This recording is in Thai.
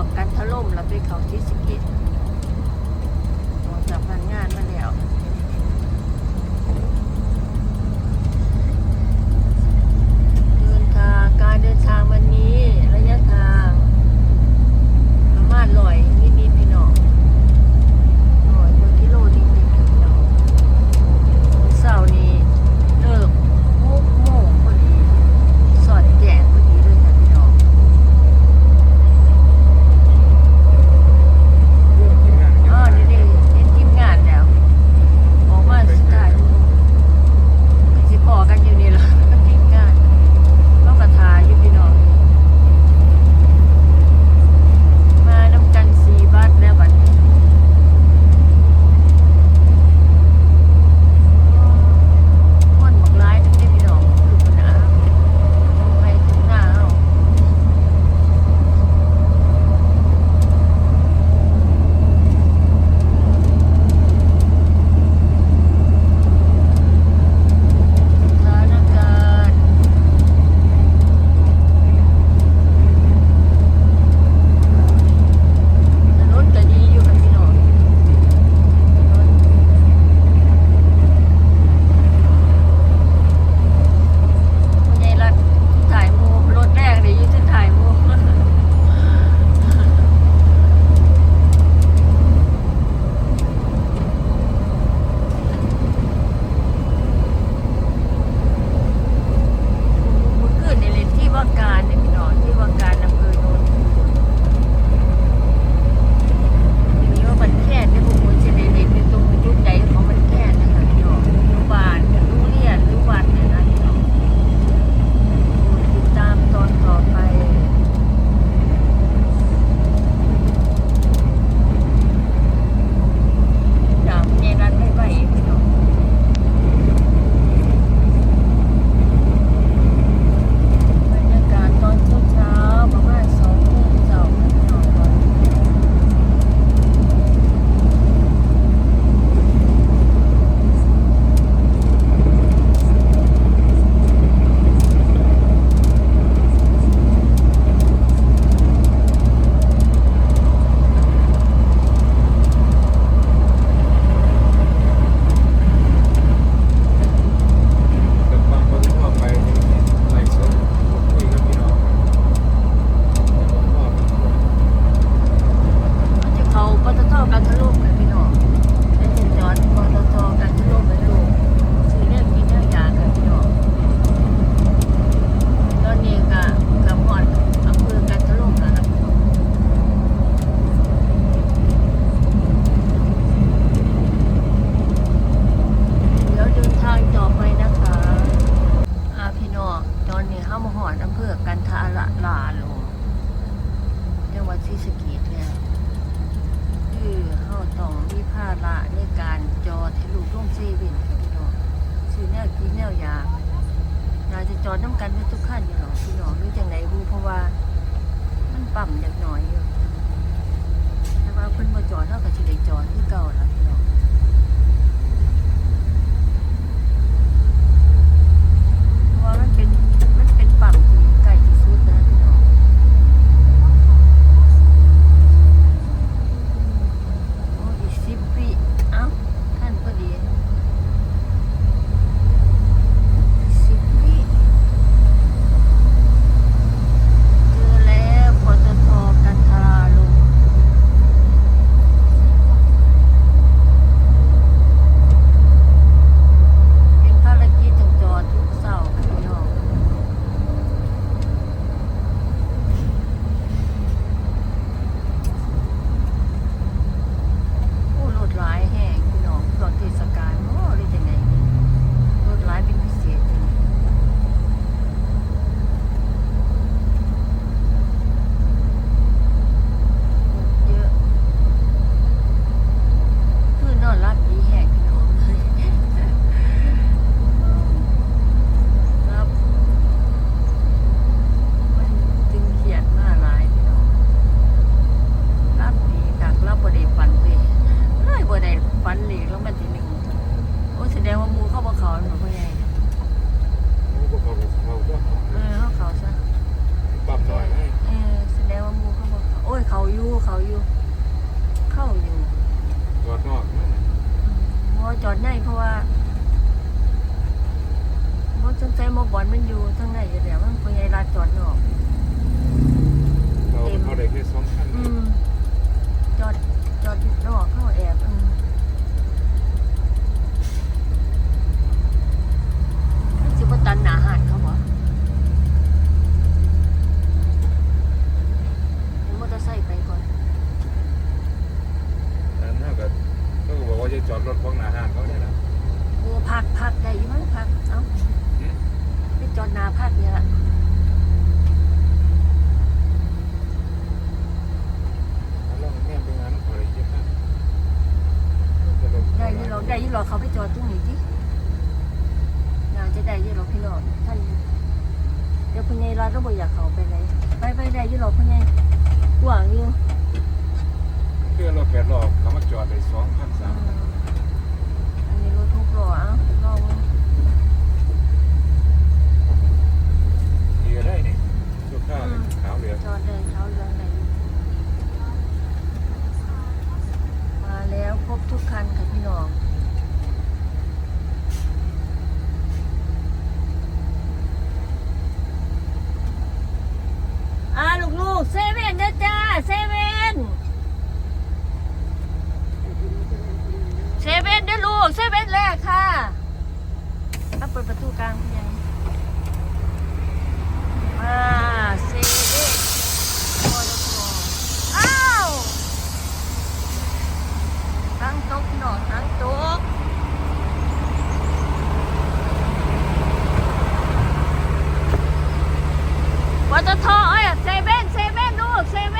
อกกันถล่มแล้วไปเขาที่สกิด กันทะลุไปพี่น้องแล้วจะจอดปตทกันทะลุไปทะลุ จอดน้ำกันไม่ทุกขั้นอยู่หรอกพี่น้องรู้จังไหนบูเพราะว่า มันปั่มอย่างน้อยอยู่แต่ว่าเพิ่นมาจอดเท่ากับที่ได้จอดที่เก่าแล้ว แสดงว่ามูเข้าบเขาหรือเนพ่อใหญ่มูเข้าเขาก็เออเข้าเขาซะปั๊มหน่อยเออแสดงว่ามูเข้าบเขาโอ้ยเขาอยู่เขาอยู่เข้าอยู่จอดนอกบ่จอดง่ายเพราะว่าบ่สนใจมอบอลมันอยู่ หอกท่านเดี๋ยวคุณยายรอดแล้บ่อยากเขาไปไหนไปไปได้ยู่หรอกพุ่ยายหวังอยู่เพื่อราแปดรอบเขามาจอดได้สองพันสามอันนี้รถทุกล้อเอ้ารอบ จะทอเอ้ยเซเว่นเซเว่นดูเซเว่น